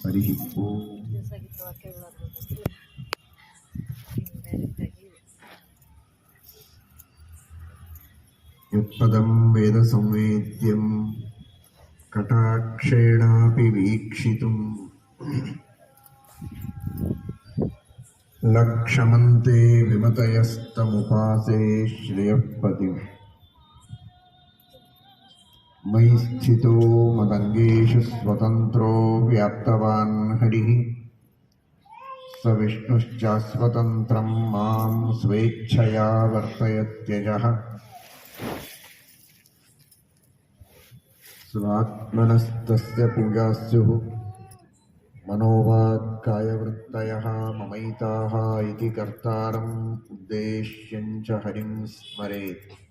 ಹರಿ ಓಂ ದಿವಸಾಗಿದ್ದ ವಾಕ್ಯಗಳಾಗ್ಬೋದು ಡೈರೆಕ್ಟಾಗಿ ಯತ್ಪದಂ ವೇದ ಸಂವೇದ್ಯಂ ಕಟಾಕ್ಷೇಣಾಪಿ मयि स्थितो मदङ्गेषु स्वतन्त्रो व्याप्तवान् हरिः। स विष्णुश्च स्वतन्त्रं मां स्वेच्छया वर्तयत्यजः। स्वात्मनस्तस्य पूजा स्युः मनोवाक्कायवृत्तयः ममैताः इति कर्तारम् उद्देश्यञ्च हरिं स्मरेत्।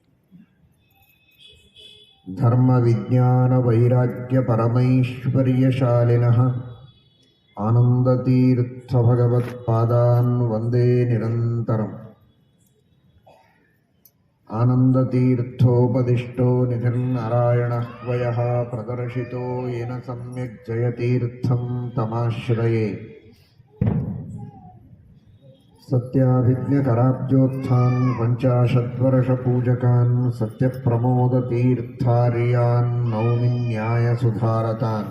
धर्मविज्ञानवैराग्यपरमैश्वर्यशालिनः आनन्दतीर्थभगवत्पादान् वन्दे निरन्तरम् आनन्दतीर्थोपदिष्टो निधिर्नारायणः वयः प्रदर्शितो येन सम्यक् जयतीर्थं तमाश्रये सत्याभिज्ञकराब्जोत्थान् पञ्चाशद्वर्षपूजकान् सत्यप्रमोदतीर्थार्यान् नौमि न्यायसुधारतान्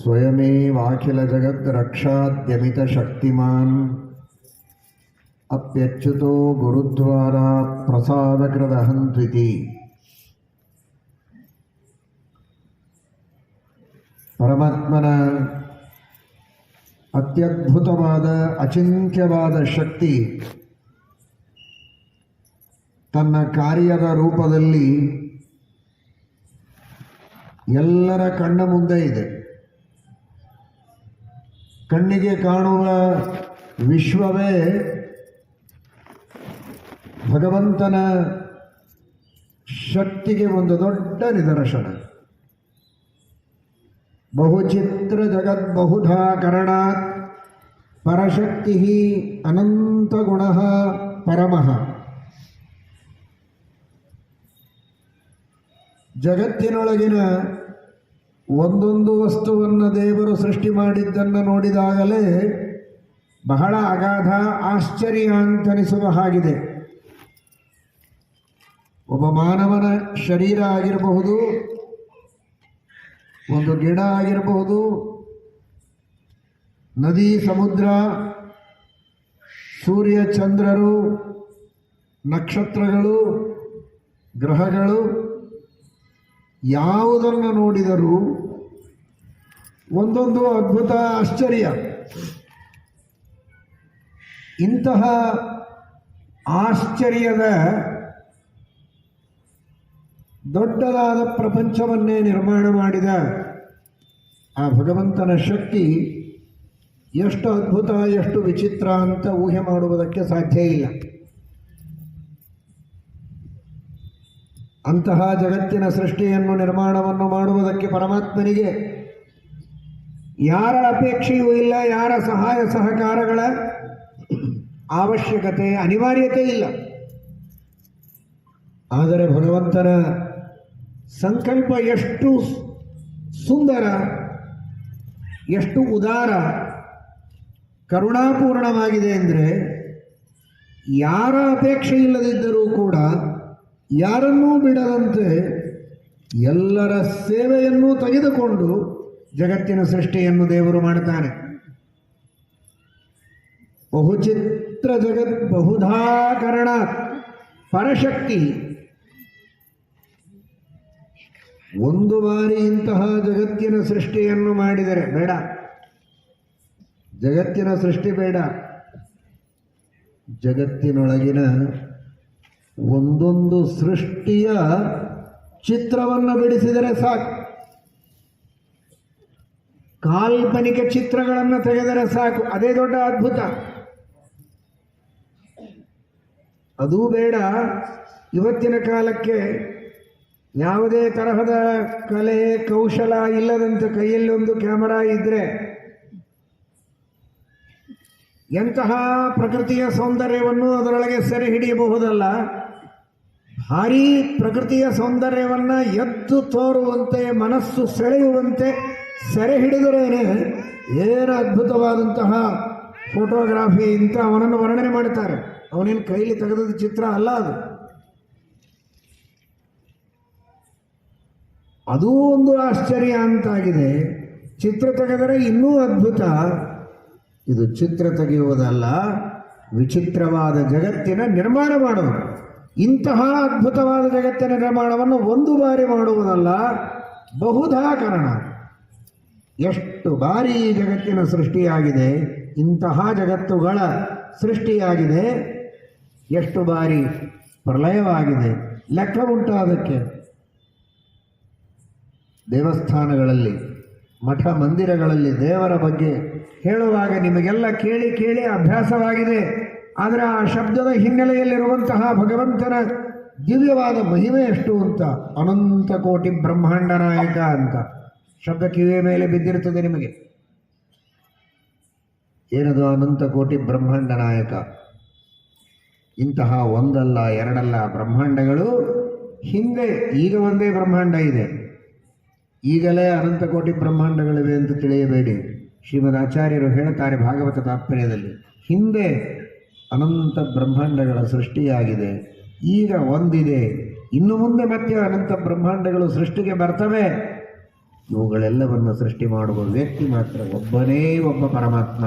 स्वयमेवाखिलजगद्रक्षाद्यमितशक्तिमान् ಅಪ್ಯಚ್ಯುತೋ ಗುರುದ್ವಾರ ಪ್ರಸಾದಕೃದಹಂತ್ವಿತಿ ಪರಮಾತ್ಮನ ಅತ್ಯದ್ಭುತವಾದ ಅಚಿಂತ್ಯವಾದ ಶಕ್ತಿ ತನ್ನ ಕಾರ್ಯದ ರೂಪದಲ್ಲಿ ಎಲ್ಲರ ಕಣ್ಣ ಮುಂದೆ ಇದೆ. ಕಣ್ಣಿಗೆ ಕಾಣುವ ವಿಶ್ವವೇ ಭಗವಂತನ ಶಕ್ತಿಗೆ ಒಂದು ದೊಡ್ಡ ನಿದರ್ಶನ. ಬಹುಚಿತ್ರ ಜಗತ್ ಬಹುಧಾ ಕರಣಾತ್ ಪರಶಕ್ತಿ ಅನಂತ ಗುಣ ಪರಮಃ. ಜಗತ್ತಿನೊಳಗಿನ ಒಂದೊಂದು ವಸ್ತುವನ್ನು ದೇವರು ಸೃಷ್ಟಿ ಮಾಡಿದ್ದನ್ನು ನೋಡಿದಾಗಲೇ ಬಹಳ ಅಗಾಧ ಆಶ್ಚರ್ಯ ಅಂತನಿಸುವ ಹಾಗಿದೆ. ಒಬ್ಬ ಮಾನವನ ಶರೀರ ಆಗಿರಬಹುದು, ಒಂದು ಗಿಡ ಆಗಿರಬಹುದು, ನದಿ, ಸಮುದ್ರ, ಸೂರ್ಯ, ಚಂದ್ರರು, ನಕ್ಷತ್ರಗಳು, ಗ್ರಹಗಳು, ಯಾವುದನ್ನು ನೋಡಿದರೂ ಒಂದೊಂದು ಅದ್ಭುತ ಆಶ್ಚರ್ಯ. ಇಂತಹ ಆಶ್ಚರ್ಯದ ದೊಡ್ಡದಾದ ಪ್ರಪಂಚವನ್ನೇ ನಿರ್ಮಾಣ ಮಾಡಿದ ಆ ಭಗವಂತನ ಶಕ್ತಿ ಎಷ್ಟು ಅದ್ಭುತ, ಎಷ್ಟು ವಿಚಿತ್ರ ಅಂತ ಊಹೆ ಮಾಡುವುದಕ್ಕೆ ಸಾಧ್ಯ ಇಲ್ಲ. ಅಂತಹ ಜಗತ್ತಿನ ಸೃಷ್ಟಿಯನ್ನು, ನಿರ್ಮಾಣವನ್ನು ಮಾಡುವುದಕ್ಕೆ ಪರಮಾತ್ಮನಿಗೆ ಯಾರ ಅಪೇಕ್ಷೆಯೂ ಇಲ್ಲ, ಯಾರ ಸಹಾಯ ಸಹಕಾರಗಳ ಅವಶ್ಯಕತೆ, ಅನಿವಾರ್ಯತೆ ಇಲ್ಲ. ಆದರೆ ಭಗವಂತನ ಸಂಕಲ್ಪ ಎಷ್ಟು ಸುಂದರ, ಎಷ್ಟು ಉದಾರ, ಕರುಣಾಪೂರ್ಣವಾಗಿದೆ ಅಂದರೆ ಯಾರ ಅಪೇಕ್ಷೆ ಇಲ್ಲದಿದ್ದರೂ ಕೂಡ ಯಾರನ್ನೂ ಬಿಡದಂತೆ ಎಲ್ಲರ ಸೇವೆಯನ್ನು ತೆಗೆದುಕೊಂಡು ಜಗತ್ತಿನ ಸೃಷ್ಟಿಯನ್ನು ದೇವರು ಮಾಡ್ತಾನೆ ಬಹುಚಿತ್ರ ಜಗತ್ ಬಹುಧಾಕರಣ ಪರಶಕ್ತಿ. ಒಂದು ಬಾರಿ ಇಂತಹ ಜಗತ್ತಿನ ಸೃಷ್ಟಿಯನ್ನು ಮಾಡಿದರೆ, ಬೇಡ. ಜಗತ್ತಿನ ಸೃಷ್ಟಿ ಬೇಡ. ಜಗತ್ತಿನೊಳಗಿನ ಒಂದೊಂದು ಸೃಷ್ಟಿಯ ಚಿತ್ರವನ್ನು ಬಿಡಿಸಿದರೆ ಸಾಕು. ಕಾಲ್ಪನಿಕ ಚಿತ್ರಗಳನ್ನು ತೆಗೆದರೆ ಸಾಕು. ಅದೇ ದೊಡ್ಡ ಅದ್ಭುತ. ಅದೂ ಬೇಡ. ಇವತ್ತಿನ ಕಾಲಕ್ಕೆ ಯಾವುದೇ ತರಹದ ಕಲೆ ಕೌಶಲ ಇಲ್ಲದಂತೆ ಕೈಯಲ್ಲಿ ಒಂದು ಕ್ಯಾಮರಾ ಇದ್ದರೆ ಎಂತಹ ಪ್ರಕೃತಿಯ ಸೌಂದರ್ಯವನ್ನು ಅದರೊಳಗೆ ಸೆರೆ ಹಿಡಿಯಬಹುದಲ್ಲ? ಭಾರೀ ಪ್ರಕೃತಿಯ ಸೌಂದರ್ಯವನ್ನ ಎದ್ದು ತೋರುವಂತೆ, ಮನಸ್ಸು ಸೆಳೆಯುವಂತೆ ಸೆರೆ ಹಿಡಿದರೇನೆ ಏನು ಅದ್ಭುತವಾದಂತಹ ಫೋಟೋಗ್ರಾಫಿ ಇಂಥ ಅವನನ್ನು ವರ್ಣನೆ ಮಾಡುತ್ತಾರೆ ಅವನೇನು ಕೈಲಿ ತೆಗೆದ ಚಿತ್ರ ಅಲ್ಲ ಅದು. ಅದೂ ಒಂದು ಆಶ್ಚರ್ಯ ಅಂತಾಗಿದೆ. ಚಿತ್ರ ತೆಗೆದರೆ ಇನ್ನೂ ಅದ್ಭುತ. ಇದು ಚಿತ್ರ ತೆಗೆಯುವುದಲ್ಲ, ವಿಚಿತ್ರವಾದ ಜಗತ್ತಿನ ನಿರ್ಮಾಣ ಮಾಡುವುದು. ಇಂತಹ ಅದ್ಭುತವಾದ ಜಗತ್ತಿನ ನಿರ್ಮಾಣವನ್ನು ಒಂದು ಬಾರಿ ಮಾಡುವುದಲ್ಲ, ಬಹುಧಾ ಕಾರಣ. ಎಷ್ಟು ಬಾರಿ ಈ ಜಗತ್ತಿನ ಸೃಷ್ಟಿಯಾಗಿದೆ, ಇಂತಹ ಜಗತ್ತುಗಳ ಸೃಷ್ಟಿಯಾಗಿದೆ, ಎಷ್ಟು ಬಾರಿ ಪ್ರಳಯವಾಗಿದೆ, ಲೆಕ್ಕ ಉಂಟು ಅದಕ್ಕೆ. ದೇವಸ್ಥಾನಗಳಲ್ಲಿ, ಮಠ ಮಂದಿರಗಳಲ್ಲಿ ದೇವರ ಬಗ್ಗೆ ಹೇಳುವಾಗ ನಿಮಗೆಲ್ಲ ಕೇಳಿ ಕೇಳಿ ಅಭ್ಯಾಸವಾಗಿದೆ. ಆದರೆ ಆ ಶಬ್ದದ ಹಿನ್ನೆಲೆಯಲ್ಲಿರುವಂತಹ ಭಗವಂತನ ದಿವ್ಯವಾದ ಮಹಿಮೆ ಎಷ್ಟು ಅಂತ, ಅನಂತ ಕೋಟಿ ಬ್ರಹ್ಮಾಂಡ ನಾಯಕ ಅಂತ. ಶಬ್ದ ಕಿವಿಯ ಮೇಲೆ ಬಿದ್ದಿರ್ತದೆ ನಿಮಗೆ? ಏನದು ಅನಂತ ಕೋಟಿ ಬ್ರಹ್ಮಾಂಡ ನಾಯಕ? ಇಂತಹ ಒಂದಲ್ಲ ಎರಡಲ್ಲ ಬ್ರಹ್ಮಾಂಡಗಳು ಹಿಂದೆ ಈಗ ಒಂದೇ ಬ್ರಹ್ಮಾಂಡ ಇದೆ. ಈಗಲೇ ಅನಂತ ಕೋಟಿ ಬ್ರಹ್ಮಾಂಡಗಳಿವೆ ಅಂತ ತಿಳಿಯಬೇಡಿ. ಶ್ರೀಮದ್ ಆಚಾರ್ಯರು ಹೇಳ್ತಾರೆ ಭಾಗವತ ತಾತ್ಪರ್ಯದಲ್ಲಿ, ಹಿಂದೆ ಅನಂತ ಬ್ರಹ್ಮಾಂಡಗಳ ಸೃಷ್ಟಿಯಾಗಿದೆ, ಈಗ ಒಂದಿದೆ, ಇನ್ನು ಮುಂದೆ ಮತ್ತೆ ಅನಂತ ಬ್ರಹ್ಮಾಂಡಗಳು ಸೃಷ್ಟಿಗೆ ಬರ್ತವೆ. ಇವುಗಳೆಲ್ಲವನ್ನು ಸೃಷ್ಟಿ ಮಾಡುವ ವ್ಯಕ್ತಿ ಮಾತ್ರ, ಒಬ್ಬನೇ ಒಬ್ಬ ಪರಮಾತ್ಮ.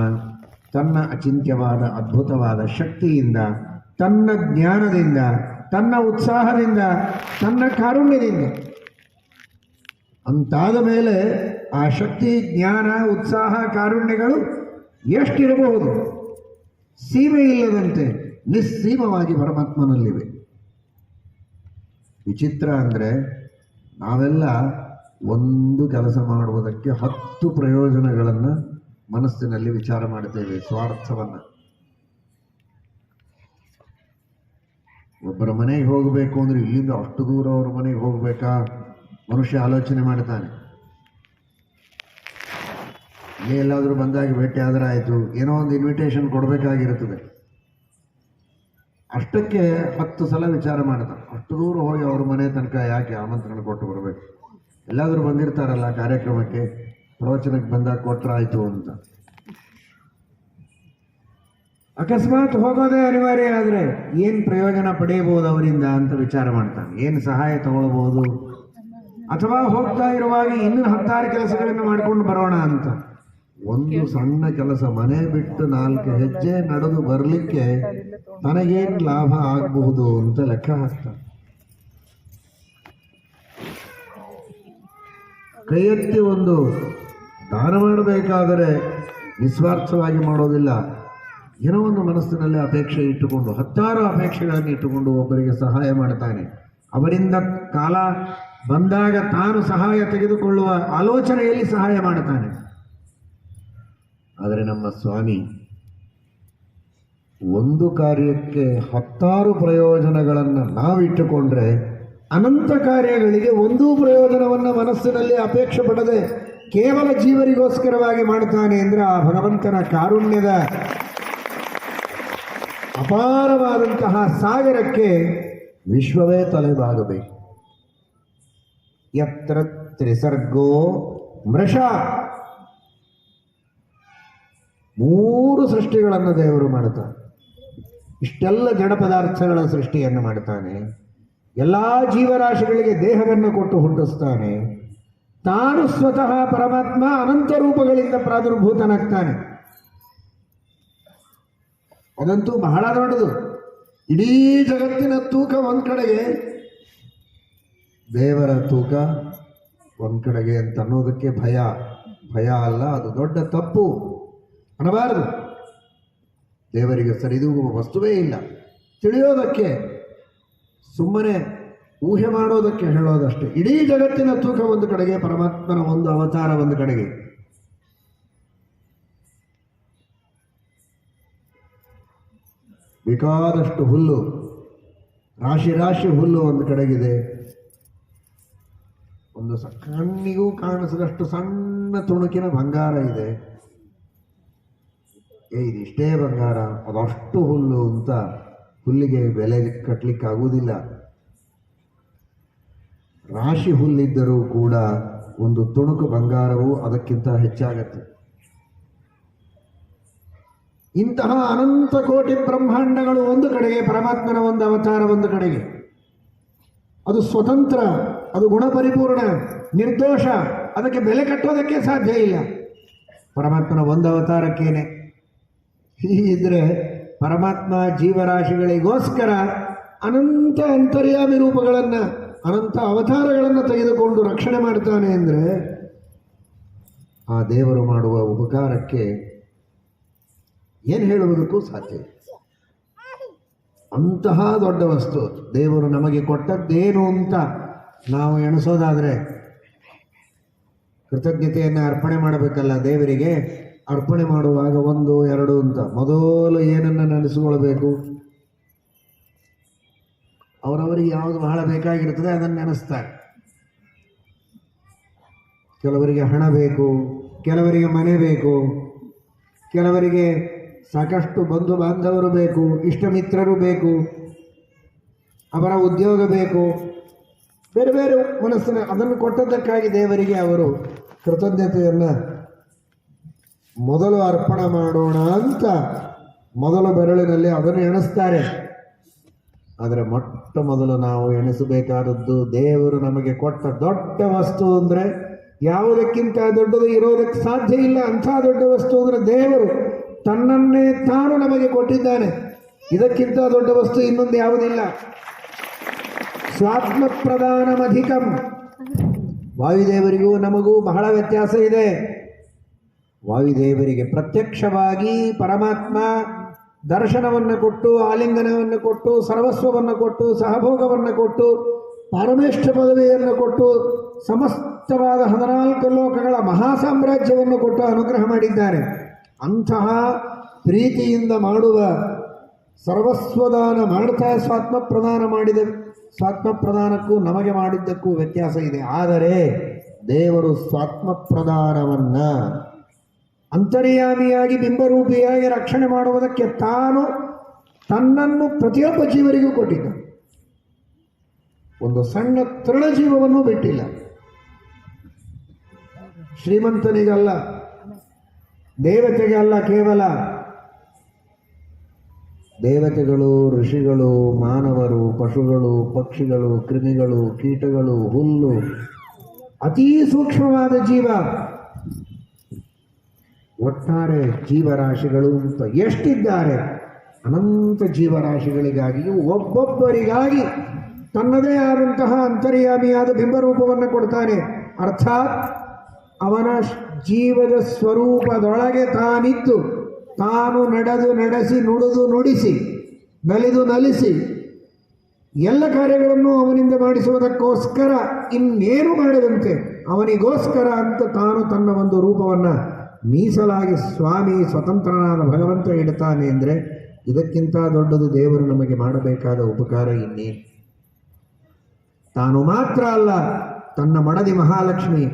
ತನ್ನ ಅಚಿಂತ್ಯವಾದ, ಅದ್ಭುತವಾದ ಶಕ್ತಿಯಿಂದ, ತನ್ನ ಜ್ಞಾನದಿಂದ, ತನ್ನ ಉತ್ಸಾಹದಿಂದ, ತನ್ನ ಕಾರುಣ್ಯದಿಂದ. ಅಂತಾದ ಮೇಲೆ ಆ ಶಕ್ತಿ, ಜ್ಞಾನ, ಉತ್ಸಾಹ, ಕಾರುಣ್ಯಗಳು ಎಷ್ಟಿರಬಹುದು? ಸೀಮೆ ಇಲ್ಲದಂತೆ ನಿಸ್ಸೀಮವಾಗಿ ಪರಮಾತ್ಮನಲ್ಲಿವೆ. ವಿಚಿತ್ರ ಅಂದರೆ ನಾವೆಲ್ಲ ಒಂದು ಕೆಲಸ ಮಾಡುವುದಕ್ಕೆ ಹತ್ತು ಪ್ರಯೋಜನಗಳನ್ನು ಮನಸ್ಸಿನಲ್ಲಿ ವಿಚಾರ ಮಾಡುತ್ತೇವೆ ಸ್ವಾರ್ಥವನ್ನು. ಒಬ್ಬರ ಮನೆಗೆ ಹೋಗಬೇಕು ಅಂದರೆ ಇಲ್ಲಿಂದ ಅಷ್ಟು ದೂರ ಅವ್ರ ಮನೆಗೆ ಹೋಗ್ಬೇಕಾ? ಮನುಷ್ಯ ಆಲೋಚನೆ ಮಾಡ್ತಾನೆ. ಎಲ್ಲಾದರೂ ಬಂದಾಗ ಭೇಟಿ ಆದರೆ ಆಯಿತು. ಏನೋ ಒಂದು ಇನ್ವಿಟೇಷನ್ ಕೊಡಬೇಕಾಗಿರುತ್ತದೆ. ಅಷ್ಟಕ್ಕೆ ಹತ್ತು ಸಲ ವಿಚಾರ ಮಾಡ್ತಾನೆ. ಅಷ್ಟು ದೂರ ಹೋಗಿ ಅವ್ರ ಮನೆ ತನಕ ಯಾಕೆ ಆಮಂತ್ರಣ ಕೊಟ್ಟು ಬರಬೇಕು? ಎಲ್ಲಾದರೂ ಬಂದಿರ್ತಾರಲ್ಲ ಕಾರ್ಯಕ್ರಮಕ್ಕೆ, ಪ್ರವಚನಕ್ಕೆ ಬಂದಾಗ ಕೊಟ್ಟರಾಯ್ತು ಅಂತ. ಅಕಸ್ಮಾತ್ ಹೋಗೋದೇ ಅನಿವಾರ್ಯ ಆದರೆ ಏನು ಪ್ರಯೋಜನ ಪಡೆಯಬಹುದು ಅವರಿಂದ ಅಂತ ವಿಚಾರ ಮಾಡ್ತಾನೆ. ಏನು ಸಹಾಯ ತಗೊಳ್ಬಹುದು? ಅಥವಾ ಹೋಗ್ತಾ ಇರುವಾಗ ಇನ್ನೂ ಹತ್ತಾರು ಕೆಲಸಗಳನ್ನು ಮಾಡ್ಕೊಂಡು ಬರೋಣ ಅಂತ. ಒಂದು ಸಣ್ಣ ಕೆಲಸ, ಮನೆ ಬಿಟ್ಟು ನಾಲ್ಕು ಹೆಜ್ಜೆ ನಡೆದು ಬರಲಿಕ್ಕೆ ತನಗೇನು ಲಾಭ ಆಗಬಹುದು ಅಂತ ಲೆಕ್ಕ ಹಾಕ್ತಾರೆ. ಕೈ ಎತ್ತಿ ಒಂದು ದಾನ ಮಾಡಬೇಕಾದರೆ ನಿಸ್ವಾರ್ಥವಾಗಿ ಮಾಡೋದಿಲ್ಲ. ಏನೋ ಒಂದು ಮನಸ್ಸಿನಲ್ಲಿ ಅಪೇಕ್ಷೆ ಇಟ್ಟುಕೊಂಡು, ಹತ್ತಾರು ಅಪೇಕ್ಷೆಗಳನ್ನು ಇಟ್ಟುಕೊಂಡು ಒಬ್ಬರಿಗೆ ಸಹಾಯ ಮಾಡ್ತಾನೆ. ಅವರಿಂದ ಕಾಲ ಬಂದಾಗ ತಾನು ಸಹಾಯ ತೆಗೆದುಕೊಳ್ಳುವ ಆಲೋಚನೆಯಲ್ಲಿ ಸಹಾಯ ಮಾಡುತ್ತಾನೆ. ಆದರೆ ನಮ್ಮ ಸ್ವಾಮಿ, ಒಂದು ಕಾರ್ಯಕ್ಕೆ ಹತ್ತಾರು ಪ್ರಯೋಜನಗಳನ್ನು ನಾವಿಟ್ಟುಕೊಂಡ್ರೆ ಅನಂತ ಕಾರ್ಯಗಳಿಗೆ ಒಂದೂ ಪ್ರಯೋಜನವನ್ನು ಮನಸ್ಸಿನಲ್ಲಿ ಅಪೇಕ್ಷೆ ಪಡದೆ ಕೇವಲ ಜೀವರಿಗೋಸ್ಕರವಾಗಿ ಮಾಡುತ್ತಾನೆ ಅಂದರೆ ಆ ಭಗವಂತನ ಕಾರುಣ್ಯದ ಅಪಾರವಾದಂತಹ ಸಾಗರಕ್ಕೆ ವಿಶ್ವವೇ ತಲೆಬಾಗಬೇಕು. ಯತ್ರ ತ್ರಿಸರ್ಗೋ ಮೃಷ ಮೂರು ಸೃಷ್ಟಿಗಳನ್ನು ದೇವರು ಮಾಡುತ್ತಾನೆ. ಇಷ್ಟೆಲ್ಲ ಜಡ ಪದಾರ್ಥಗಳ ಸೃಷ್ಟಿಯನ್ನು ಮಾಡುತ್ತಾನೆ. ಎಲ್ಲ ಜೀವರಾಶಿಗಳಿಗೆ ದೇಹವನ್ನು ಕೊಟ್ಟು ಹುಟ್ಟಿಸ್ತಾನೆ. ತಾನು ಸ್ವತಃ ಪರಮಾತ್ಮ ಅನಂತ ರೂಪಗಳಿಂದ ಪ್ರಾದುರ್ಭೂತನಾಗ್ತಾನೆ. ಅದಂತೂ ಬಹಳ ದೊಡ್ಡದು. ಇಡೀ ಜಗತ್ತಿನ ತೂಕ ಒಂದ್ ಕಡೆಗೆ ದೇವರ ತೂಕ ಒಂದು ಕಡೆಗೆ ಅಂತ ಅನ್ನೋದಕ್ಕೆ ಭಯ. ಭಯ ಅಲ್ಲ, ಅದು ದೊಡ್ಡ ತಪ್ಪು. ಅನ್ನಬಾರದು. ದೇವರಿಗೆ ಸರಿದೂಗುವ ವಸ್ತುವೇ ಇಲ್ಲ. ತಿಳಿಯೋದಕ್ಕೆ, ಸುಮ್ಮನೆ ಊಹೆ ಮಾಡೋದಕ್ಕೆ ಹೇಳೋದಷ್ಟೇ. ಇಡೀ ಜಗತ್ತಿನ ತೂಕ ಒಂದು ಕಡೆಗೆ, ಪರಮಾತ್ಮನ ಒಂದು ಅವತಾರ ಒಂದು ಕಡೆಗೆ. ಬೇಕಾದಷ್ಟು ಹುಲ್ಲು, ರಾಶಿ ರಾಶಿ ಹುಲ್ಲು ಒಂದು ಕಡೆಗಿದೆ. ಒಂದು ಕಣ್ಣಿಗೂ ಕಾಣಿಸದಷ್ಟು ಸಣ್ಣ ತುಣುಕಿನ ಬಂಗಾರ ಇದೆ. ಏ, ಇದಿಷ್ಟೇ ಬಂಗಾರ, ಅದಷ್ಟು ಹುಲ್ಲು ಅಂತ ಹುಲ್ಲಿಗೆ ಬೆಲೆ ಕಟ್ಟಲಿಕ್ಕಾಗುವುದಿಲ್ಲ ರಾಶಿ ಹುಲ್ಲಿದ್ದರೂ ಕೂಡ ಒಂದು ತುಣುಕು ಬಂಗಾರವು ಅದಕ್ಕಿಂತ ಹೆಚ್ಚಾಗತ್ತೆ. ಇಂತಹ ಅನಂತ ಕೋಟಿ ಬ್ರಹ್ಮಾಂಡಗಳು ಒಂದು ಕಡೆಗೆ, ಪರಮಾತ್ಮನ ಒಂದು ಅವತಾರ ಒಂದು ಕಡೆಗೆ. ಅದು ಸ್ವತಂತ್ರ ಅದು ಗುಣಪರಿಪೂರ್ಣ, ನಿರ್ದೋಷ, ಅದಕ್ಕೆ ಬೆಲೆ ಕಟ್ಟೋದಕ್ಕೆ ಸಾಧ್ಯ ಇಲ್ಲ ಪರಮಾತ್ಮನ ಒಂದು ಅವತಾರಕ್ಕೇನೆ ಹೀಗಿದ್ರೆ ಪರಮಾತ್ಮ ಜೀವರಾಶಿಗಳಿಗೋಸ್ಕರ ಅನಂತ ಅಂತರ್ಯಾಮಿ ರೂಪಗಳನ್ನು, ಅನಂತ ಅವತಾರಗಳನ್ನು ತೆಗೆದುಕೊಂಡು ರಕ್ಷಣೆ ಮಾಡ್ತಾನೆ ಅಂದರೆ ಆ ದೇವರು ಮಾಡುವ ಉಪಕಾರಕ್ಕೆ ಏನು ಹೇಳುವುದಕ್ಕೂ ಸಾಧ್ಯ. ಅಂತಹ ದೊಡ್ಡ ವಸ್ತು ದೇವರು ನಮಗೆ ಕೊಟ್ಟದ್ದೇನು ಅಂತ ನಾವು ಎಣಿಸೋದಾದರೆ ಕೃತಜ್ಞತೆಯನ್ನು ಅರ್ಪಣೆ ಮಾಡಬೇಕಲ್ಲ ದೇವರಿಗೆ? ಅರ್ಪಣೆ ಮಾಡುವಾಗ ಒಂದು, ಎರಡು ಅಂತ. ಮೊದಲು ಏನನ್ನು ನೆನೆಸಿಕೊಳ್ಬೇಕು? ಅವರವರಿಗೆ ಯಾವುದು ಬಹಳ ಬೇಕಾಗಿರ್ತದೆ ಅದನ್ನು ನೆನೆಸ್ತಾರೆ. ಕೆಲವರಿಗೆ ಹಣ ಬೇಕು, ಕೆಲವರಿಗೆ ಮನೆ ಬೇಕು, ಕೆಲವರಿಗೆ ಸಾಕಷ್ಟು ಬಂಧು ಬಾಂಧವರು ಬೇಕು ಇಷ್ಟ ಮಿತ್ರರು ಬೇಕು, ಅವರ ಉದ್ಯೋಗ ಬೇಕು ಬೇರೆ ಬೇರೆ ಮನಸ್ಸಿನ ಅದನ್ನು ಕೊಟ್ಟದ್ದಕ್ಕಾಗಿ ದೇವರಿಗೆ ಅವರು ಕೃತಜ್ಞತೆಯನ್ನು ಮೊದಲು ಅರ್ಪಣೆ ಮಾಡೋಣ ಅಂತ ಮೊದಲು ಬೆರಳಿನಲ್ಲಿ ಅದನ್ನು ಎಣಿಸ್ತಾರೆ. ಆದರೆ ಮೊಟ್ಟ ಮೊದಲು ನಾವು ಎಣಿಸಬೇಕಾದದ್ದು ದೇವರು ನಮಗೆ ಕೊಟ್ಟ ದೊಡ್ಡ ವಸ್ತು ಅಂದರೆ ಯಾವುದಕ್ಕಿಂತ ದೊಡ್ಡದು ಇರೋದಕ್ಕೆ ಸಾಧ್ಯ ಇಲ್ಲ ಅಂಥ ದೊಡ್ಡ ವಸ್ತು ಅಂದರೆ ದೇವರು ತನ್ನನ್ನೇ ತಾನು ನಮಗೆ ಕೊಟ್ಟಿದ್ದಾನೆ. ಇದಕ್ಕಿಂತ ದೊಡ್ಡ ವಸ್ತು ಇನ್ನೊಂದು ಯಾವುದಿಲ್ಲ. ಸ್ವಾತ್ಮ ಪ್ರಧಾನಮಧಿಕಂ ವಾಯುದೇವರಿಗೂ ನಮಗೂ ಬಹಳ ವ್ಯತ್ಯಾಸ ಇದೆ. ವಾಯುದೇವರಿಗೆ ಪ್ರತ್ಯಕ್ಷವಾಗಿ ಪರಮಾತ್ಮ ದರ್ಶನವನ್ನು ಕೊಟ್ಟು, ಆಲಿಂಗನವನ್ನು ಕೊಟ್ಟು, ಸರ್ವಸ್ವವನ್ನು ಕೊಟ್ಟು, ಸಹಭೋಗವನ್ನು ಕೊಟ್ಟು, ಪರಮೇಷ್ಠ ಪದವಿಯನ್ನು ಕೊಟ್ಟು, ಸಮಸ್ತವಾದ ಹದಿನಾಲ್ಕು ಲೋಕಗಳ ಮಹಾ ಸಾಮ್ರಾಜ್ಯವನ್ನು ಕೊಟ್ಟು ಅನುಗ್ರಹ ಮಾಡಿದ್ದಾರೆ. ಅಂತಹ ಪ್ರೀತಿಯಿಂದ ಮಾಡುವ ಸರ್ವಸ್ವದಾನ ಮಾಡ್ತಾ ಸ್ವಾತ್ಮ ಪ್ರದಾನ ಮಾಡಿದ ಸ್ವಾತ್ಮ ಪ್ರಧಾನಕ್ಕೂ ನಮಗೆ ಮಾಡಿದ್ದಕ್ಕೂ ವ್ಯತ್ಯಾಸ ಇದೆ. ಆದರೆ ದೇವರು ಸ್ವಾತ್ಮ ಪ್ರಧಾನವನ್ನ ಅಂತರ್ಯಾಮಿಯಾಗಿ, ಬಿಂಬರೂಪಿಯಾಗಿ ರಕ್ಷಣೆ ಮಾಡುವುದಕ್ಕೆ ತಾನು ತನ್ನನ್ನು ಪ್ರತಿಯೊಬ್ಬ ಜೀವರಿಗೂ ಕೊಟ್ಟಿದ್ದ. ಒಂದು ಸಣ್ಣ ತೃಣಜೀವವನ್ನು ಬಿಟ್ಟಿಲ್ಲ. ಶ್ರೀಮಂತನಿಗಲ್ಲ ದೇವತೆಗೆ ಅಲ್ಲ ಕೇವಲ ದೇವತೆಗಳು, ಋಷಿಗಳು, ಮಾನವರು, ಪಶುಗಳು, ಪಕ್ಷಿಗಳು, ಕ್ರಿಮಿಗಳು, ಕೀಟಗಳು, ಹುಲ್ಲು, ಅತೀ ಸೂಕ್ಷ್ಮವಾದ ಜೀವ. ಒಟ್ಟಾರೆ ಜೀವರಾಶಿಗಳು ಅಂತ ಎಷ್ಟಿದ್ದಾರೆ? ಅನಂತ ಜೀವರಾಶಿಗಳಿಗಾಗಿಯೂ ಒಬ್ಬೊಬ್ಬರಿಗಾಗಿ ತನ್ನದೇ ಆದಂತಹ ಅಂತರ್ಯಾಮಿಯಾದ ಬಿಂಬರೂಪವನ್ನು ಕೊಡ್ತಾನೆ. ಅರ್ಥಾತ್ ಅವನ ಜೀವದ ಸ್ವರೂಪದೊಳಗೆ ತಾನಿದ್ದು. ತಾನು ನಡೆದು ನಡೆಸಿ, ನುಡಿದು ನುಡಿಸಿ ನಲಿದು ನಲಿಸಿ, ಎಲ್ಲ ಕಾರ್ಯಗಳನ್ನು ಅವನಿಂದ ಮಾಡಿಸುವುದಕ್ಕೋಸ್ಕರ ಇನ್ನೇನು ಮಾಡದಂತೆ ಅವನಿಗೋಸ್ಕರ ಅಂತ ತಾನು ತನ್ನ ಒಂದು ರೂಪವನ್ನು ಮೀಸಲಾಗಿ ಸ್ವಾಮಿ ಸ್ವತಂತ್ರನಾದ ಭಗವಂತ ಇಡ್ತಾನೆ ಅಂದರೆ ಇದಕ್ಕಿಂತ ದೊಡ್ಡದು ದೇವರು ನಮಗೆ ಮಾಡಬೇಕಾದ ಉಪಕಾರ ಇನ್ನೇನು? ತಾನು ಮಾತ್ರ ಅಲ್ಲ, ತನ್ನ ಮಡದಿ ಮಹಾಲಕ್ಷ್ಮಿ,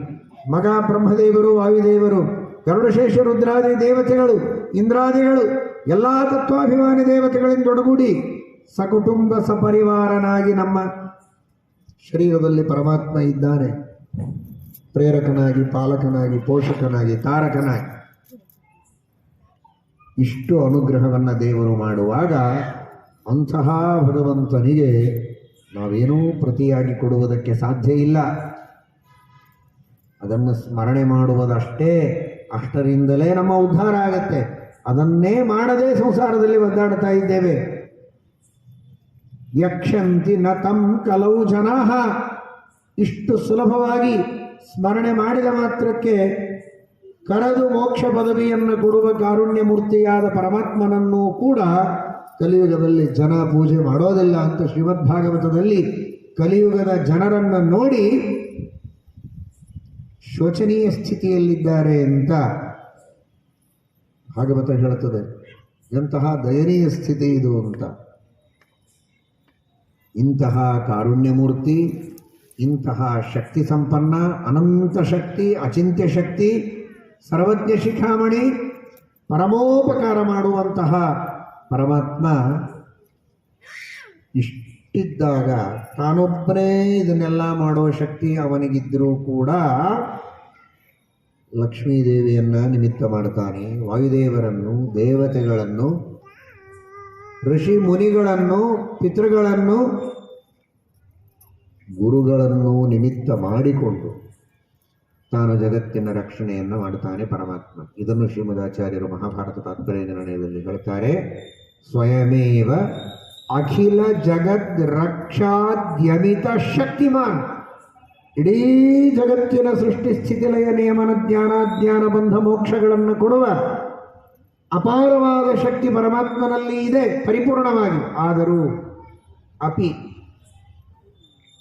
ಮಗ ಬ್ರಹ್ಮದೇವರು, ವಾಯುದೇವರು ಗರುಡಶೇಷ ರುದ್ರಾದಿ ದೇವತೆಗಳು, ಇಂದ್ರಾದಿಗಳು, ಎಲ್ಲ ತತ್ವಾಭಿಮಾನಿ ದೇವತೆಗಳಿಂದ ಒಡಗೂಡಿ ಸಕುಟುಂಬ ಸಪರಿವಾರನಾಗಿ ನಮ್ಮ ಶರೀರದಲ್ಲಿ ಪರಮಾತ್ಮ ಇದ್ದಾನೆ ಪ್ರೇರಕನಾಗಿ, ಪಾಲಕನಾಗಿ, ಪೋಷಕನಾಗಿ, ತಾರಕನಾಗಿ. ಇಷ್ಟು ಅನುಗ್ರಹವನ್ನು ದೇವರು ಮಾಡುವಾಗ ಅಂತಹ ಭಗವಂತನಿಗೆ ನಾವೇನೂ ಪ್ರತಿಯಾಗಿ ಕೊಡುವುದಕ್ಕೆ ಸಾಧ್ಯ ಇಲ್ಲ. ಅದನ್ನು ಸ್ಮರಣೆ ಮಾಡುವುದಷ್ಟೇ. ಅಷ್ಟರಿಂದಲೇ ನಮ್ಮ ಉದ್ಧಾರ ಆಗತ್ತೆ. ಅದನ್ನೇ ಮಾಡದೆ ಸಂಸಾರದಲ್ಲಿ ಒದ್ದಾಡ್ತಾ ಇದ್ದೇವೆ. ಯಕ್ಷಂತಿ ನ ತಂ ಕಲವು ಜನಾಹ. ಇಷ್ಟು ಸುಲಭವಾಗಿ ಸ್ಮರಣೆ ಮಾಡಿದ ಮಾತ್ರಕ್ಕೆ ಕರೆದು ಮೋಕ್ಷ ಪದವಿಯನ್ನು ಕೊಡುವ ಕಾರುಣ್ಯ ಮೂರ್ತಿಯಾದ ಪರಮಾತ್ಮನನ್ನು ಕೂಡ ಕಲಿಯುಗದಲ್ಲಿ ಜನ ಪೂಜೆ ಮಾಡೋದಿಲ್ಲ ಅಂತ ಶ್ರೀಮದ್ಭಾಗವತದಲ್ಲಿ ಕಲಿಯುಗದ ಜನರನ್ನು ನೋಡಿ ಶೋಚನೀಯ ಸ್ಥಿತಿಯಲ್ಲಿದ್ದಾರೆ ಅಂತ ಭಾಗವತ ಹೇಳುತ್ತದೆ. ಎಂತಹ ದಯನೀಯ ಸ್ಥಿತಿ ಇದು ಅಂತ. ಇಂತಹ ಕಾರುಣ್ಯಮೂರ್ತಿ, ಇಂತಹ ಶಕ್ತಿ ಸಂಪನ್ನ, ಅನಂತ ಶಕ್ತಿ, ಅಚಿಂತ್ಯ ಶಕ್ತಿ, ಸರ್ವಜ್ಞ ಶಿಖಾಮಣಿ, ಪರಮೋಪಕಾರ ಮಾಡುವಂತಹ ಪರಮಾತ್ಮ ಇಷ್ಟಿದ್ದಾಗ ತಾನೊಬ್ಬನೇ ಇದನ್ನೆಲ್ಲ ಮಾಡುವ ಶಕ್ತಿ ಅವನಿಗಿದ್ದರೂ ಕೂಡ ಲಕ್ಷ್ಮೀದೇವಿಯನ್ನು ನಿಮಿತ್ತ ಮಾಡ್ತಾನೆ. ವಾಯುದೇವರನ್ನು, ದೇವತೆಗಳನ್ನು, ಋಷಿ ಮುನಿಗಳನ್ನು, ಪಿತೃಗಳನ್ನು, ಗುರುಗಳನ್ನು ನಿಮಿತ್ತ ಮಾಡಿಕೊಂಡು ತಾನು ಜಗತ್ತಿನ ರಕ್ಷಣೆಯನ್ನು ಮಾಡುತ್ತಾನೆ ಪರಮಾತ್ಮ. ಇದನ್ನು ಶ್ರೀಮದಾಚಾರ್ಯರು ಮಹಾಭಾರತ ತಾತ್ಪರ್ಯ ನಿರ್ಣಯದಲ್ಲಿ ಹೇಳ್ತಾರೆ. ಸ್ವಯಮೇವ ಅಖಿಲ ಜಗದ್ ರಕ್ಷಾದ್ಯಮಿತ ಶಕ್ತಿಮಾನ್. ಇಡೀ ಜಗತ್ತಿನ ಸೃಷ್ಟಿ ಸ್ಥಿತಿಲಯ ನಿಯಮನ ಜ್ಞಾನ ಬಂಧ ಮೋಕ್ಷಗಳನ್ನು ಕೊಡುವ ಅಪಾರವಾದ ಶಕ್ತಿ ಪರಮಾತ್ಮನಲ್ಲಿ ಇದೆ, ಪರಿಪೂರ್ಣವಾಗಿ. ಆದರೂ ಅಪಿ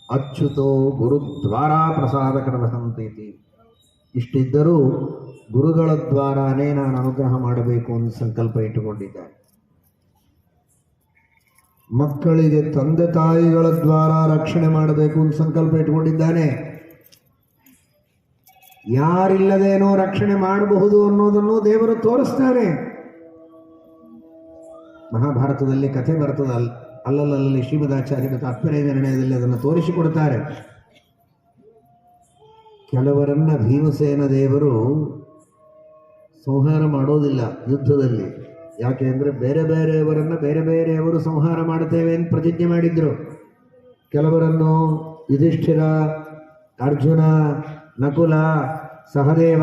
ಅಚ್ಯುತೋ ಗುರುದ್ವಾರ ಪ್ರಸಾದ ಕರವಹಂತೀತಿ ಇಷ್ಟಿದ್ದರೂ ಗುರುಗಳ ದ್ವಾರಾನೇ ನಾನು ಅನುಗ್ರಹ ಮಾಡಬೇಕು ಅಂತ ಸಂಕಲ್ಪ ಇಟ್ಟುಕೊಂಡಿದ್ದಾರೆ ಮಕ್ಕಳಿಗೆ ತಂದೆ ತಾಯಿಗಳ ದ್ವಾರ ರಕ್ಷಣೆ ಮಾಡಬೇಕು ಅಂತ ಸಂಕಲ್ಪ ಇಟ್ಕೊಂಡಿದ್ದಾನೆ. ಯಾರಿಲ್ಲದೇನೋ ರಕ್ಷಣೆ ಮಾಡಬಹುದು ಅನ್ನೋದನ್ನು ದೇವರು ತೋರಿಸ್ತಾನೆ ಮಹಾಭಾರತದಲ್ಲಿ ಕಥೆ ಬರ್ತದೆ. ಅಲ್ಲಲ್ಲಲ್ಲಿ ಶ್ರೀಮದಾಚಾರ್ಯರ ತಾತ್ಪರ್ಯ ನಿರ್ಣಯದಲ್ಲಿ ಅದನ್ನು ತೋರಿಸಿಕೊಡ್ತಾರೆ. ಕೆಲವರನ್ನ ಭೀಮಸೇನ ದೇವರು ಸಂಹಾರ ಮಾಡೋದಿಲ್ಲ ಯುದ್ಧದಲ್ಲಿ. ಯಾಕೆ ಅಂದರೆ ಬೇರೆ ಬೇರೆಯವರನ್ನು ಬೇರೆ ಬೇರೆಯವರು ಸಂಹಾರ ಮಾಡ್ತೇವೆ ಅಂತ ಪ್ರತಿಜ್ಞೆ ಮಾಡಿದ್ರು. ಕೆಲವರನ್ನು ಯುಧಿಷ್ಠಿರ, ಅರ್ಜುನ, ನಕುಲ, ಸಹದೇವ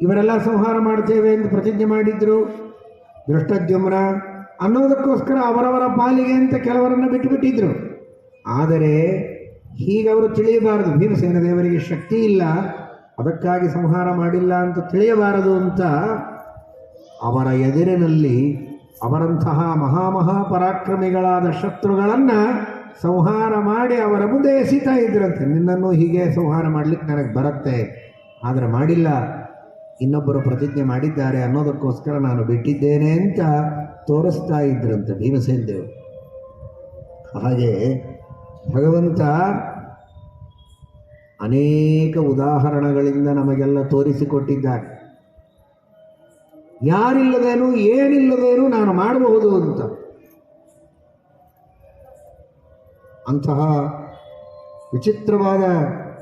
ಇವರೆಲ್ಲ ಸಂಹಾರ ಮಾಡ್ತೇವೆ ಅಂತ ಪ್ರತಿಜ್ಞೆ ಮಾಡಿದ್ರು. ದೃಷ್ಟದ್ಯುಮ್ನ ಅನ್ನೋದಕ್ಕೋಸ್ಕರ ಅವರವರ ಪಾಲಿಗೆ ಅಂತ ಕೆಲವರನ್ನು ಬಿಟ್ಟುಬಿಟ್ಟಿದ್ರು. ಆದರೆ ಹೀಗೆ ಅವರು ತಿಳಿಯಬಾರದು. ಭೀಮಸೇನ ದೇವರಿಗೆ ಶಕ್ತಿ ಇಲ್ಲ. ಅದಕ್ಕಾಗಿ ಸಂಹಾರ ಮಾಡಿಲ್ಲ ಅಂತ ತಿಳಿಯಬಾರದು ಅಂತ ಅವರ ಎದುರಿನಲ್ಲಿ ಅವರಂತಹ ಮಹಾಮಹಾಪರಾಕ್ರಮಿಗಳಾದ ಶತ್ರುಗಳನ್ನು ಸಂಹಾರ ಮಾಡಿ ಅವರ ಮುಂದೆ ಎಸಿತಾ ಇದ್ರಂತೆ. ನಿನ್ನನ್ನು ಹೀಗೆ ಸಂಹಾರ ಮಾಡಲಿಕ್ಕೆ ನನಗೆ ಬರುತ್ತೆ. ಆದರೆ ಮಾಡಿಲ್ಲ. ಇನ್ನೊಬ್ಬರು ಪ್ರತಿಜ್ಞೆ ಮಾಡಿದ್ದಾರೆ ಅನ್ನೋದಕ್ಕೋಸ್ಕರ ನಾನು ಬಿಟ್ಟಿದ್ದೇನೆ ಅಂತ ತೋರಿಸ್ತಾ ಇದ್ರಂತೆ ಭೀಮಸೇನ ದೇವರು ಹಾಗೆ ಭಗವಂತ ಅನೇಕ ಉದಾಹರಣೆಗಳಿಂದ ನಮಗೆಲ್ಲ ತೋರಿಸಿಕೊಟ್ಟಿದ್ದಾರೆ. ಯಾರಿಲ್ಲದೇನು, ಏನಿಲ್ಲದೇನು ನಾನು ಮಾಡಬಹುದು ಅಂತ. ಅಂತಹ ವಿಚಿತ್ರವಾದ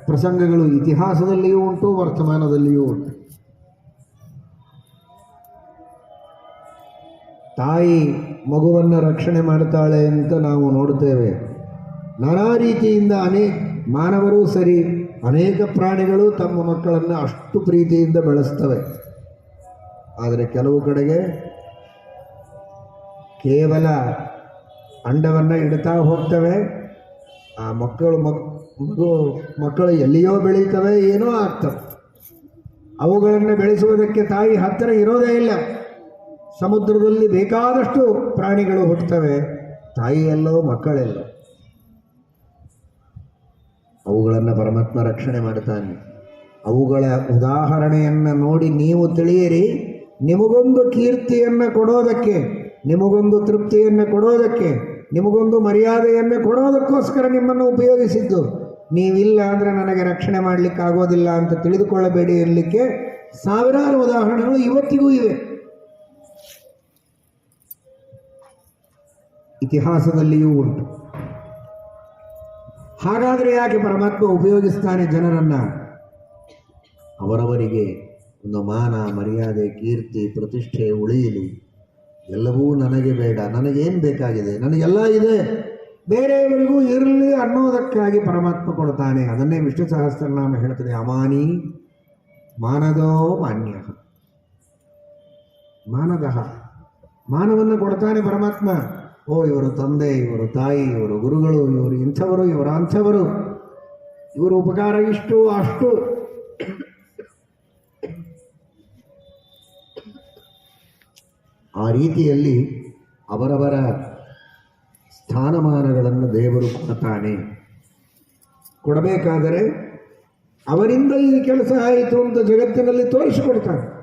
ಪ್ರಸಂಗಗಳು ಇತಿಹಾಸದಲ್ಲಿಯೂ ಉಂಟು, ವರ್ತಮಾನದಲ್ಲಿಯೂ ಉಂಟು. ತಾಯಿ ಮಗುವನ್ನು ರಕ್ಷಣೆ ಮಾಡ್ತಾಳೆ ಅಂತ ನಾವು ನೋಡುತ್ತೇವೆ. ನಾನಾ ರೀತಿಯಿಂದ ಅನೇಕ ಮಾನವರು ಸರಿ, ಅನೇಕ ಪ್ರಾಣಿಗಳು ತಮ್ಮ ಮಕ್ಕಳನ್ನು ಅಷ್ಟು ಪ್ರೀತಿಯಿಂದ ಬೆಳೆಸ್ತವೆ. ಆದರೆ ಕೆಲವು ಕಡೆಗೆ ಕೇವಲ ಅಂಡವನ್ನು ಇಡ್ತಾ ಹೋಗ್ತವೆ. ಆ ಮಕ್ಕಳು ಮಕ್, ಮಗು, ಮಕ್ಕಳು ಎಲ್ಲಿಯೋ ಬೆಳೀತವೆ ಏನೋ ಆಗ್ತವೆ ಅವುಗಳನ್ನು ಬೆಳೆಸುವುದಕ್ಕೆ ತಾಯಿ ಹತ್ತಿರ ಇರೋದೇ ಇಲ್ಲ. ಸಮುದ್ರದಲ್ಲಿ ಬೇಕಾದಷ್ಟು ಪ್ರಾಣಿಗಳು ಹುಟ್ಟುತ್ತವೆ. ತಾಯಿಯಲ್ಲೋ ಮಕ್ಕಳೆಲ್ಲೋ. ಅವುಗಳನ್ನು ಪರಮಾತ್ಮ ರಕ್ಷಣೆ ಮಾಡುತ್ತಾನೆ. ಅವುಗಳ ಉದಾಹರಣೆಯನ್ನು ನೋಡಿ ನೀವು ತಿಳಿಯಿರಿ. ನಿಮಗೊಂದು ಕೀರ್ತಿಯನ್ನು ಕೊಡೋದಕ್ಕೆ, ನಿಮಗೊಂದು ತೃಪ್ತಿಯನ್ನು ಕೊಡೋದಕ್ಕೆ, ನಿಮಗೊಂದು ಮರ್ಯಾದೆಯನ್ನು ಕೊಡೋದಕ್ಕೋಸ್ಕರ ನಿಮ್ಮನ್ನು ಉಪಯೋಗಿಸಿದ್ದು. ನೀವಿಲ್ಲ ಅಂದರೆ ನನಗೆ ರಕ್ಷಣೆ ಮಾಡಲಿಕ್ಕೆ ಆಗೋದಿಲ್ಲ ಅಂತ ತಿಳಿದುಕೊಳ್ಳಬೇಡಿ ಇರಲಿಕ್ಕೆ ಸಾವಿರಾರು ಉದಾಹರಣೆಗಳು ಇವತ್ತಿಗೂ ಇವೆ. ಇತಿಹಾಸದಲ್ಲಿಯೂ ಉಂಟು. ಹಾಗಾದರೆ ಯಾಕೆ ಪರಮಾತ್ಮ ಉಪಯೋಗಿಸ್ತಾನೆ ಜನರನ್ನು? ಅವರವರಿಗೆ ಒಂದು ಮಾನ ಮರ್ಯಾದೆ, ಕೀರ್ತಿ, ಪ್ರತಿಷ್ಠೆ, ಉಳಿಯಲಿ. ಎಲ್ಲವೂ ನನಗೆ ಬೇಡ. ನನಗೇನು ಬೇಕಾಗಿದೆ? ನನಗೆಲ್ಲ ಇದೆ. ಬೇರೆಯವರಿಗೂ ಇರಲಿ ಅನ್ನೋದಕ್ಕಾಗಿ ಪರಮಾತ್ಮ ಕೊಡ್ತಾನೆ ಅದನ್ನೇ ವಿಷ್ಣು ಸಹಸ್ರನಾಮ ಹೇಳ್ತದೆ. ಅಮಾನಿ ಮಾನದೋ ಮಾನ್ಯ. ಮಾನದಃ. ಮಾನವನ್ನು ಕೊಡ್ತಾನೆ ಪರಮಾತ್ಮ. ಓ, ಇವರು ತಂದೆ, ಇವರು ತಾಯಿ, ಇವರು ಗುರುಗಳು, ಇವರು ಇಂಥವರು, ಇವರ ಅಂಥವರು. ಇವರು ಉಪಕಾರ ಇಷ್ಟು, ಅಷ್ಟು. ಆ ರೀತಿಯಲ್ಲಿ ಅವರವರ ಸ್ಥಾನಮಾನಗಳನ್ನು ದೇವರು ಕೊಡ್ತಾನೆ. ಕೊಡಬೇಕಾದರೆ ಅವರಿಂದ ಈ ಕೆಲಸ ಆಯಿತು ಅಂತ ಜಗತ್ತಿನಲ್ಲಿ ತೋರಿಸಿಕೊಡ್ತಾನೆ.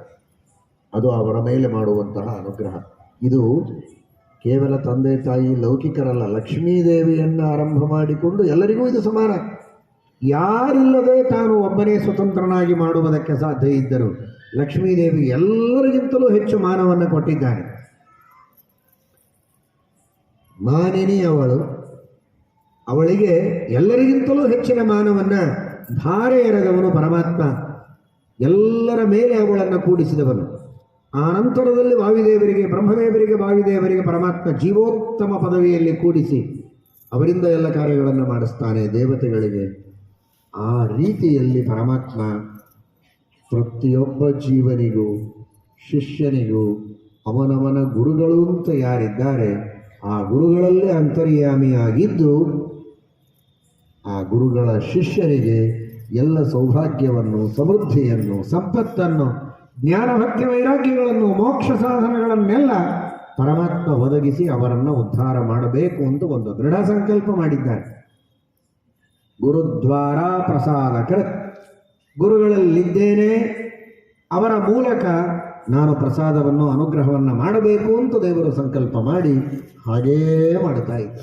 ಅದು ಅವರ ಮೇಲೆ ಮಾಡುವಂತಹ ಅನುಗ್ರಹ. ಇದು ಕೇವಲ ತಂದೆ ತಾಯಿ ಲೌಕಿಕರಲ್ಲ, ಲಕ್ಷ್ಮೀದೇವಿಯನ್ನು ಆರಂಭ ಮಾಡಿಕೊಂಡು ಎಲ್ಲರಿಗೂ ಇದು ಸಮಾನ. ಯಾರಿಲ್ಲದೆ ತಾನು ಒಬ್ಬನೇ ಸ್ವತಂತ್ರನಾಗಿ ಮಾಡುವುದಕ್ಕೆ ಸಾಧ್ಯ ಇದ್ದರು ಲಕ್ಷ್ಮೀದೇವಿ ಎಲ್ಲರಿಗಿಂತಲೂ ಹೆಚ್ಚು ಮಾನವನ್ನು ಕೊಟ್ಟಿದ್ದಾನೆ. ಮಾನಿನಿ ಅವಳು ಅವಳಿಗೆ ಎಲ್ಲರಿಗಿಂತಲೂ ಹೆಚ್ಚಿನ ಮಾನವನ್ನು ಧಾರೆ ಎರೆದವನು ಪರಮಾತ್ಮ ಎಲ್ಲರ ಮೇಲೆ ಅವಳನ್ನು ಕೂಡಿಸಿದವನು. ಆ ನಂತರದಲ್ಲಿ ವಾಯುದೇವರಿಗೆ ಬ್ರಹ್ಮದೇವರಿಗೆ ವಾಯುದೇವರಿಗೆ ಪರಮಾತ್ಮ ಜೀವೋತ್ತಮ ಪದವಿಯಲ್ಲಿ ಕೂಡಿಸಿ ಅವರಿಂದ ಎಲ್ಲ ಕಾರ್ಯಗಳನ್ನು ಮಾಡಿಸ್ತಾನೆ ದೇವತೆಗಳಿಗೆ. ಆ ರೀತಿಯಲ್ಲಿ ಪರಮಾತ್ಮ ಪ್ರತಿಯೊಬ್ಬ ಜೀವನಿಗೂ, ಶಿಷ್ಯನಿಗೂ, ಅವನವನ ಗುರುಗಳು ಅಂತ ಯಾರಿದ್ದಾರೆ, ಆ ಗುರುಗಳಲ್ಲೇ ಅಂತರ್ಯಾಮಿಯಾಗಿದ್ದು, ಆ ಗುರುಗಳ ಶಿಷ್ಯರಿಗೆ ಎಲ್ಲ ಸೌಭಾಗ್ಯವನ್ನು, ಸಮೃದ್ಧಿಯನ್ನು, ಸಂಪತ್ತನ್ನು ಜ್ಞಾನ ಭಕ್ತಿ ವೈರಾಗ್ಯಗಳನ್ನು, ಮೋಕ್ಷ ಸಾಧನಗಳನ್ನೆಲ್ಲ ಪರಮಾತ್ಮ ಒದಗಿಸಿ ಅವರನ್ನು ಉದ್ಧಾರ ಮಾಡಬೇಕು ಅಂತ ಒಂದು ದೃಢ ಸಂಕಲ್ಪ ಮಾಡಿದ್ದಾರೆ. ಗುರುದ್ವಾರ ಪ್ರಸಾದ ಕೃತ್ ಗುರುಗಳಲ್ಲಿದ್ದೇನೆ. ಅವರ ಮೂಲಕ ನಾನು ಪ್ರಸಾದವನ್ನು, ಅನುಗ್ರಹವನ್ನು ಮಾಡಬೇಕು ಅಂತ ದೇವರು ಸಂಕಲ್ಪ ಮಾಡಿ ಹಾಗೇ ಮಾಡುತ್ತಾ ಇದ್ದ.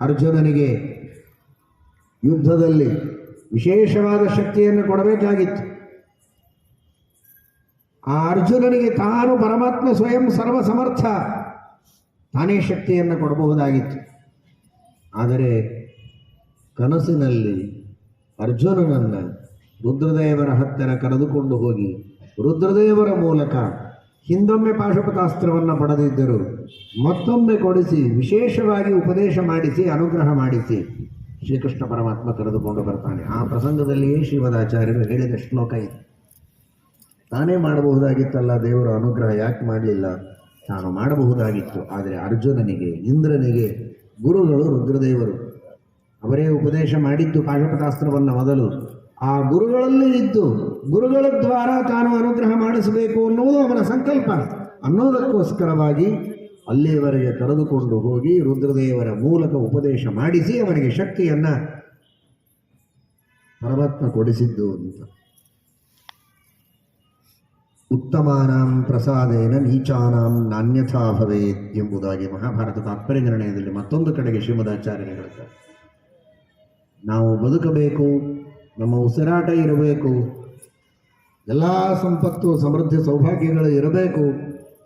ಅರ್ಜುನನಿಗೆ ಯುದ್ಧದಲ್ಲಿ ವಿಶೇಷವಾದ ಶಕ್ತಿಯನ್ನು ಕೊಡಬೇಕಾಗಿತ್ತು. ಆ ಅರ್ಜುನನಿಗೆ ತಾನು ಪರಮಾತ್ಮ ಸ್ವಯಂ ಸರ್ವ ಸಮರ್ಥ ತಾನೇ ಶಕ್ತಿಯನ್ನು ಕೊಡಬಹುದಾಗಿತ್ತು. ಆದರೆ ಕನಸಿನಲ್ಲಿ ಅರ್ಜುನನನ್ನು ರುದ್ರದೇವರ ಹತ್ತಿರ ಕರೆದುಕೊಂಡು ಹೋಗಿ, ರುದ್ರದೇವರ ಮೂಲಕ ಹಿಂದೊಮ್ಮೆ ಪಾಶುಪತಾಸ್ತ್ರವನ್ನು ಪಡೆದಿದ್ದರು. ಮತ್ತೊಮ್ಮೆ ಕೊಡಿಸಿ, ವಿಶೇಷವಾಗಿ ಉಪದೇಶ ಮಾಡಿಸಿ, ಅನುಗ್ರಹ ಮಾಡಿಸಿ. ಶ್ರೀಕೃಷ್ಣ ಪರಮಾತ್ಮ ಕರೆದುಕೊಂಡು ಬರ್ತಾನೆ. ಆ ಪ್ರಸಂಗದಲ್ಲಿಯೇ ಶ್ರೀಮದಾಚಾರ್ಯರು ಹೇಳಿದ ಶ್ಲೋಕ ಇದೆ. ತಾನೇ ಮಾಡಬಹುದಾಗಿತ್ತಲ್ಲ, ದೇವರ ಅನುಗ್ರಹ ಯಾಕೆ ಮಾಡಲಿಲ್ಲ? ತಾನು ಮಾಡಬಹುದಾಗಿತ್ತು. ಆದರೆ ಅರ್ಜುನನಿಗೆ, ಇಂದ್ರನಿಗೆ ಗುರುಗಳು ರುದ್ರದೇವರು. ಅವರೇ ಉಪದೇಶ ಮಾಡಿದ್ದು ಕಾಶಪಥಾಸ್ತ್ರವನ್ನು ಮೊದಲು. ಆ ಗುರುಗಳಲ್ಲಿ ಇದ್ದು, ಗುರುಗಳ ದ್ವಾರ ತಾನು ಅನುಗ್ರಹ ಮಾಡಿಸಬೇಕು ಅನ್ನುವುದು ಅವನ ಸಂಕಲ್ಪ. ಅನ್ನೋದಕ್ಕೋಸ್ಕರವಾಗಿ ಅಲ್ಲಿಯವರೆಗೆ ಕರೆದುಕೊಂಡು ಹೋಗಿ ರುದ್ರದೇವರ ಮೂಲಕ ಉಪದೇಶ ಮಾಡಿಸಿ ಅವನಿಗೆ ಶಕ್ತಿಯನ್ನು ಪರಮಾತ್ಮ ಕೊಡಿಸಿದ್ದು ಅಂತ. ಉತ್ತಮಾನಾಂ ಪ್ರಸಾದೇನ ನೀಚಾನಾಂ ನಾಣ್ಯಥಾ ಭವೇತ್ ಎಂಬುದಾಗಿ ಮಹಾಭಾರತ ತಾತ್ಪರ್ಯ ನಿರ್ಣಯದಲ್ಲಿ ಮತ್ತೊಂದು ಕಡೆಗೆ ಶ್ರೀಮದಾಚಾರ್ಯರು ಹೇಳ್ತಾರೆ. ನಾವು ಬದುಕಬೇಕು, ನಮ್ಮ ಉಸಿರಾಟ ಇರಬೇಕು, ಎಲ್ಲ ಸಂಪತ್ತು, ಸಮೃದ್ಧಿ, ಸೌಭಾಗ್ಯಗಳು ಇರಬೇಕು,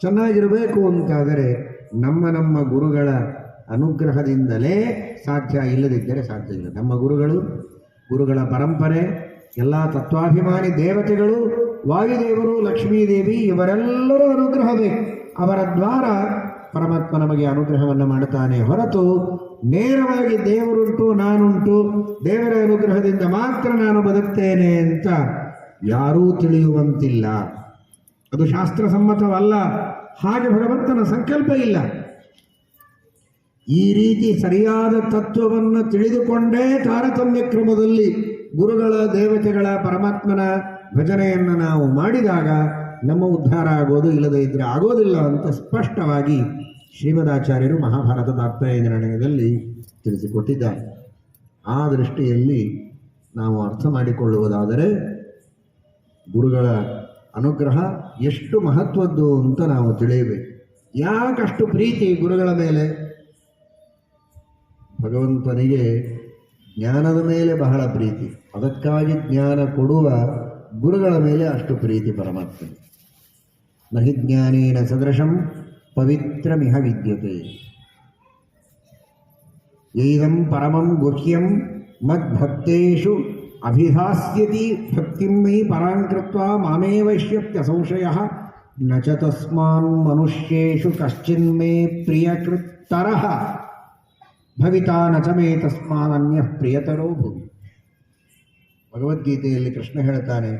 ಚೆನ್ನಾಗಿರಬೇಕು ಅಂತಾದರೆ ನಮ್ಮ ನಮ್ಮ ಗುರುಗಳ ಅನುಗ್ರಹದಿಂದಲೇ ಸಾಧ್ಯ ಇಲ್ಲದಿದ್ದರೆ ಸಾಧ್ಯ ಇಲ್ಲ. ನಮ್ಮ ಗುರುಗಳು, ಗುರುಗಳ ಪರಂಪರೆ, ಎಲ್ಲ ತತ್ವಾಭಿಮಾನಿ ದೇವತೆಗಳು, ವಾಯುದೇವರು, ಲಕ್ಷ್ಮೀದೇವಿ, ಇವರೆಲ್ಲರೂ ಅನುಗ್ರಹ ಬೇಕು ಅವರ ದ್ವಾರ ಪರಮಾತ್ಮ ನಮಗೆ ಅನುಗ್ರಹವನ್ನು ಮಾಡುತ್ತಾನೆ ಹೊರತು ನೇರವಾಗಿ ದೇವರುಂಟು, ನಾನುಂಟು, ದೇವರ ಅನುಗ್ರಹದಿಂದ ಮಾತ್ರ ನಾನು ಬದುಕ್ತೇನೆ ಅಂತ ಯಾರೂ ತಿಳಿಯುವಂತಿಲ್ಲ. ಅದು ಶಾಸ್ತ್ರಸಮ್ಮತವಲ್ಲ. ಹಾಗೆ ಭಗವಂತನ ಸಂಕಲ್ಪ ಇಲ್ಲ. ಈ ರೀತಿ ಸರಿಯಾದ ತತ್ವವನ್ನು ತಿಳಿದುಕೊಂಡೇ ತಾರತಮ್ಯ ಕ್ರಮದಲ್ಲಿ ಗುರುಗಳ, ದೇವತೆಗಳ, ಪರಮಾತ್ಮನ ಭಜನೆಯನ್ನು ನಾವು ಮಾಡಿದಾಗ ನಮ್ಮ ಉದ್ಧಾರ ಆಗೋದು, ಇಲ್ಲದೇ ಇದ್ದರೆ ಆಗೋದಿಲ್ಲ ಅಂತ ಸ್ಪಷ್ಟವಾಗಿ ಶ್ರೀಮದಾಚಾರ್ಯರು ಮಹಾಭಾರತ ತಾತ್ಪರ್ಯ ನಿರ್ಣಯದಲ್ಲಿ ತಿಳಿಸಿಕೊಟ್ಟಿದ್ದಾರೆ. ಆ ದೃಷ್ಟಿಯಲ್ಲಿ ನಾವು ಅರ್ಥ ಮಾಡಿಕೊಳ್ಳುವುದಾದರೆ ಗುರುಗಳ ಅನುಗ್ರಹ ಎಷ್ಟು ಮಹತ್ವದ್ದು ಅಂತ ನಾವು ತಿಳಿಯಬೇಕು. ಯಾಕಷ್ಟು ಪ್ರೀತಿ ಗುರುಗಳ ಮೇಲೆ? ಭಗವಂತನಿಗೆ ಜ್ಞಾನದ ಮೇಲೆ ಬಹಳ ಪ್ರೀತಿ. ಅದಕ್ಕಾಗಿ ಜ್ಞಾನ ಕೊಡುವ ಗುರುಗಳ ಮೇಲೆ ಅಷ್ಟು ಪ್ರೀತಿ ಪರಮಾತ್ಮ ನಹಿ ಜ್ಞಾನೇನ ಸದೃಶಂ ಪವಿತ್ರಮಿಹ ವಿದ್ಯತೆ ಯೈದಂ ಪರಮಂ ಗುಹ್ಯಂ ಮದ್ಭಕ್ತೇಷು ಅಭಿಧಾಸ್ಯತಿ ಭಕ್ತಿಂ ಮಯಿ ಪರಾಂಕೃತ್ವ ಮಾಮೇವೈಷ್ಯತ್ಯ ಸಂಶಯ ನ ಚ ತಸ್ಮಾನ್ ಮನುಷ್ಯೇಷು ಕಶ್ಚಿನ್ಮೇ ಪ್ರಿಯಕೃತ್ತರಃ ಭವಿತಾ ನ ಚ ಮೇ ತಸ್ಮಾದನ್ಯ ಪ್ರಿಯತರೋ ಭುವಿ ಭಗವದ್ಗೀತೆಯಲ್ಲಿ ಕೃಷ್ಣ ಹೇಳ್ತಾನೆ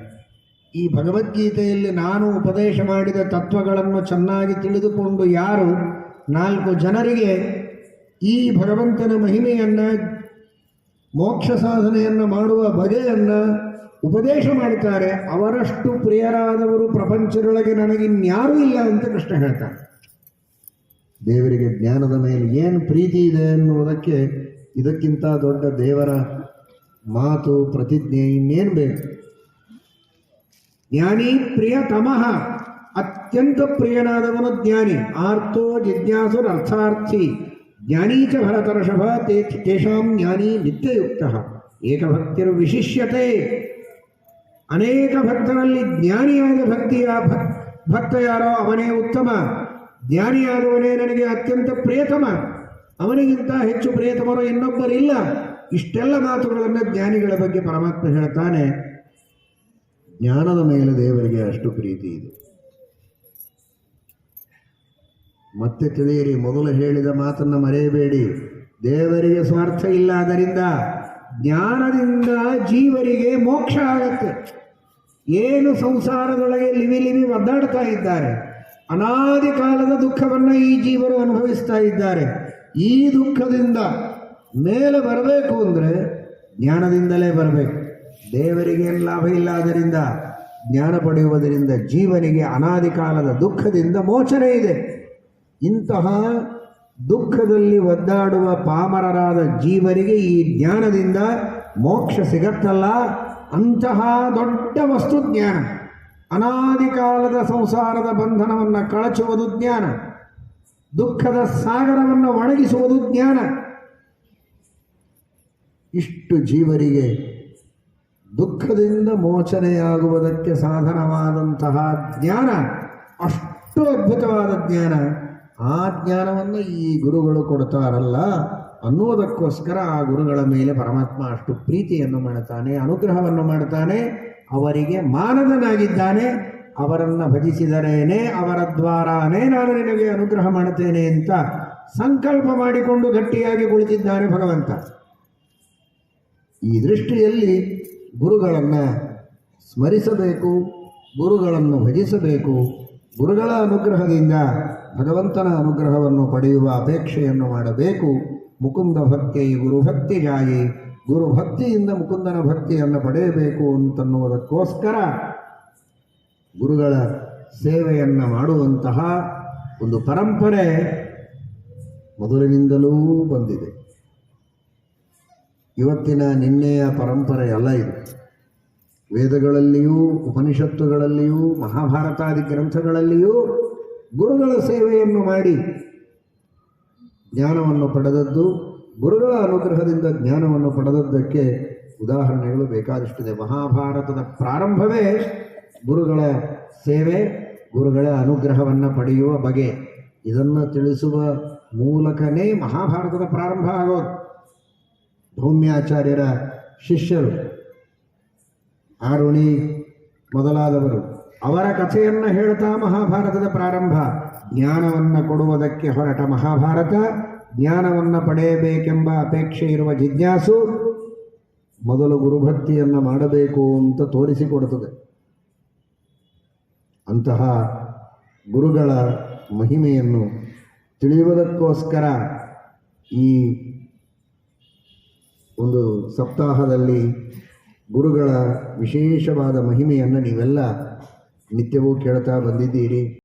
ಈ ಭಗವದ್ಗೀತೆಯಲ್ಲಿ ನಾನು ಉಪದೇಶ ಮಾಡಿದ ತತ್ವಗಳನ್ನು ಚೆನ್ನಾಗಿ ತಿಳಿದುಕೊಂಡು ಯಾರು ನಾಲ್ಕು ಜನರಿಗೆ ಈ ಭಗವಂತನ ಮಹಿಮೆಯನ್ನು, ಮೋಕ್ಷ ಸಾಧನೆಯನ್ನು ಮಾಡುವ ಬಗೆಯನ್ನು ಉಪದೇಶ ಮಾಡುತ್ತಾರೆ ಅವರಷ್ಟು ಪ್ರಿಯರಾದವರು ಪ್ರಪಂಚದೊಳಗೆ ನನಗಿನ್ಯಾರೂ ಇಲ್ಲ ಅಂತ ಕೃಷ್ಣ ಹೇಳ್ತಾರೆ ದೇವರಿಗೆ ಜ್ಞಾನದ ಮೇಲೆ ಏನು ಪ್ರೀತಿ ಇದೆ ಅನ್ನುವುದಕ್ಕೆ ಇದಕ್ಕಿಂತ ದೊಡ್ಡ ದೇವರ ಮಾತು, ಪ್ರತಿಜ್ಞೆ ಇನ್ನೇನು ಬೇಕು? ಜ್ಞಾನಿ ಪ್ರಿಯತಮಃ ಅತ್ಯಂತ ಪ್ರಿಯನಾದವನು ಜ್ಞಾನಿ. ಆರ್ತೋ ಜಿಜ್ಞಾಸುರ ಅರ್ಥಾರ್ಥಿ ಜ್ಞಾನೀ ಚ ಭರತರ್ಷಭ ತೇ ತೇಷಾಂ ಜ್ಞಾನಿ ನಿತ್ಯಯುಕ್ತ. ಏಕಭಕ್ತಿರು ವಿಶಿಷ್ಯತೆ. ಅನೇಕ ಭಕ್ತರಲ್ಲಿ ಜ್ಞಾನಿಯಾದ ಭಕ್ತಿಯ ಭಕ್- ಭಕ್ತ ಯಾರೋ ಅವನೇ ಉತ್ತಮ. ಜ್ಞಾನಿಯಾದವನೇ ನನಗೆ ಅತ್ಯಂತ ಪ್ರಿಯತಮ. ಅವನಿಗಿಂತ ಹೆಚ್ಚು ಪ್ರಿಯತಮರು ಇನ್ನೊಬ್ಬರಿಲ್ಲ. ಇಷ್ಟೆಲ್ಲ ಮಾತುಗಳನ್ನು ಜ್ಞಾನಿಗಳ ಬಗ್ಗೆ ಪರಮಾತ್ಮ ಹೇಳ್ತಾನೆ. ಜ್ಞಾನದ ಮೇಲೆ ದೇವರಿಗೆ ಅಷ್ಟು ಪ್ರೀತಿ ಇದೆ. ಮತ್ತೆ ತಿಳಿಯಿರಿ, ಮೊದಲು ಹೇಳಿದ ಮಾತನ್ನು ಮರೆಯಬೇಡಿ. ದೇವರಿಗೆ ಸ್ವಾರ್ಥ ಇಲ್ಲ ಅದರಿಂದ ಜ್ಞಾನದಿಂದ ಜೀವರಿಗೆ ಮೋಕ್ಷ ಆಗತ್ತೆ. ಏನು ಸಂಸಾರದೊಳಗೆ ಲಿವಿ ಲಿವಿ ಒದ್ದಾಡ್ತಾ ಇದ್ದಾರೆ. ಅನಾದಿ ಕಾಲದ ದುಃಖವನ್ನು ಈ ಜೀವರು ಅನುಭವಿಸ್ತಾ ಇದ್ದಾರೆ. ಈ ದುಃಖದಿಂದ ಮೇಲೆ ಬರಬೇಕು ಅಂದರೆ ಜ್ಞಾನದಿಂದಲೇ ಬರಬೇಕು. ದೇವರಿಗೆ ಲಾಭ ಇಲ್ಲ ಅದರಿಂದ ಜ್ಞಾನ ಪಡೆಯುವುದರಿಂದ, ಜೀವನಿಗೆ ಅನಾದಿ ಕಾಲದ ದುಃಖದಿಂದ ಮೋಚನೆ ಇದೆ. ಇಂತಹ ದುಃಖದಲ್ಲಿ ಒದ್ದಾಡುವ ಪಾಮರರಾದ ಜೀವರಿಗೆ ಈ ಜ್ಞಾನದಿಂದ ಮೋಕ್ಷ ಸಿಗತ್ತಲ್ಲ. ಅಂತಹ ದೊಡ್ಡ ವಸ್ತು ಜ್ಞಾನ, ಅನಾದಿ ಕಾಲದ ಸಂಸಾರದ ಬಂಧನವನ್ನು ಕಳಚುವುದು ಜ್ಞಾನ, ದುಃಖದ ಸಾಗರವನ್ನು ಒಣಗಿಸುವುದು ಜ್ಞಾನ. ಇಷ್ಟು ಜೀವರಿಗೆ ದುಃಖದಿಂದ ಮೋಚನೆಯಾಗುವುದಕ್ಕೆ ಸಾಧನವಾದಂತಹ ಜ್ಞಾನ, ಅಷ್ಟು ಅದ್ಭುತವಾದ ಜ್ಞಾನ, ಆ ಜ್ಞಾನವನ್ನು ಈ ಗುರುಗಳು ಕೊಡ್ತಾರಲ್ಲ, ಅನ್ನುವುದಕ್ಕೋಸ್ಕರ ಆ ಗುರುಗಳ ಮೇಲೆ ಪರಮಾತ್ಮ ಅಷ್ಟು ಪ್ರೀತಿಯನ್ನು ಮಾಡುತ್ತಾನೆ ಅನುಗ್ರಹವನ್ನು ಮಾಡುತ್ತಾನೆ ಅವರಿಗೆ ಮಾನದನಾಗಿದ್ದಾನೆ, ಅವರನ್ನು ಭಜಿಸಿದರೇನೆ, ಅವರ ದ್ವಾರಾನೇ ನಾನು ನಿನಗೆ ಅನುಗ್ರಹ ಮಾಡುತ್ತೇನೆ ಅಂತ ಸಂಕಲ್ಪ ಮಾಡಿಕೊಂಡು ಗಟ್ಟಿಯಾಗಿ ಕುಳಿತಿದ್ದಾನೆ ಭಗವಂತ. ಈ ದೃಷ್ಟಿಯಲ್ಲಿ ಗುರುಗಳನ್ನು ಸ್ಮರಿಸಬೇಕು, ಗುರುಗಳನ್ನು ಭಜಿಸಬೇಕು. ಗುರುಗಳ ಅನುಗ್ರಹದಿಂದ ಭಗವಂತನ ಅನುಗ್ರಹವನ್ನು ಪಡೆಯುವ ಅಪೇಕ್ಷೆಯನ್ನು ಮಾಡಬೇಕು. ಮುಕುಂದ ಭಕ್ತಿ ಗುರುಭಕ್ತಿ ಜಾಯಿ. ಗುರು ಭಕ್ತಿಯಿಂದ ಮುಕುಂದನ ಭಕ್ತಿಯನ್ನು ಪಡೆಯಬೇಕು ಅಂತನ್ನುವುದಕ್ಕೋಸ್ಕರ ಗುರುಗಳ ಸೇವೆಯನ್ನು ಮಾಡುವಂತಹ ಒಂದು ಪರಂಪರೆ ಮೊದಲಿನಿಂದಲೂ ಬಂದಿದೆ. ಇವತ್ತಿನ ನಿನ್ನೆಯ ಪರಂಪರೆ ಅಲ್ಲ ಇದು. ವೇದಗಳಲ್ಲಿಯೂ, ಉಪನಿಷತ್ತುಗಳಲ್ಲಿಯೂ, ಮಹಾಭಾರತಾದಿ ಗ್ರಂಥಗಳಲ್ಲಿಯೂ ಗುರುಗಳ ಸೇವೆಯನ್ನು ಮಾಡಿ ಜ್ಞಾನವನ್ನು ಪಡೆದದ್ದು, ಗುರುಗಳ ಅನುಗ್ರಹದಿಂದ ಜ್ಞಾನವನ್ನು ಪಡೆದದ್ದಕ್ಕೆ ಉದಾಹರಣೆಗಳು ಬೇಕಾದಷ್ಟಿದೆ. ಮಹಾಭಾರತದ ಪ್ರಾರಂಭವೇ ಗುರುಗಳ ಸೇವೆ, ಗುರುಗಳ ಅನುಗ್ರಹವನ್ನು ಪಡೆಯುವ ಬಗೆ. ಇದನ್ನು ತಿಳಿಸುವ ಮೂಲಕನೇ ಮಹಾಭಾರತದ ಪ್ರಾರಂಭ ಆಗೋದು. ಭೌಮ್ಯಾಚಾರ್ಯರ ಶಿಷ್ಯರು, ಆರುಣಿ ಮೊದಲಾದವರು. ಅವರ ಕಥೆಯನ್ನು ಹೇಳ್ತಾ ಮಹಾಭಾರತದ ಪ್ರಾರಂಭ. ಜ್ಞಾನವನ್ನು ಕೊಡುವುದಕ್ಕೆ ಹೊರಟ ಮಹಾಭಾರತ, ಜ್ಞಾನವನ್ನು ಪಡೆಯಬೇಕೆಂಬ ಅಪೇಕ್ಷೆ ಇರುವ ಜಿಜ್ಞಾಸು ಮೊದಲು ಗುರುಭಕ್ತಿಯನ್ನು ಮಾಡಬೇಕು ಅಂತ ತೋರಿಸಿಕೊಡುತ್ತದೆ. ಅಂತಹ ಗುರುಗಳ ಮಹಿಮೆಯನ್ನು ತಿಳಿಯುವುದಕ್ಕೋಸ್ಕರ ಈ ಒಂದು ಸಪ್ತಾಹದಲ್ಲಿ ಗುರುಗಳ ವಿಶೇಷವಾದ ಮಹಿಮೆಯನ್ನು ನೀವೆಲ್ಲ ನಿತ್ಯವೂ ಕೇಳ್ತಾ ಬಂದಿದ್ದೀರಿ.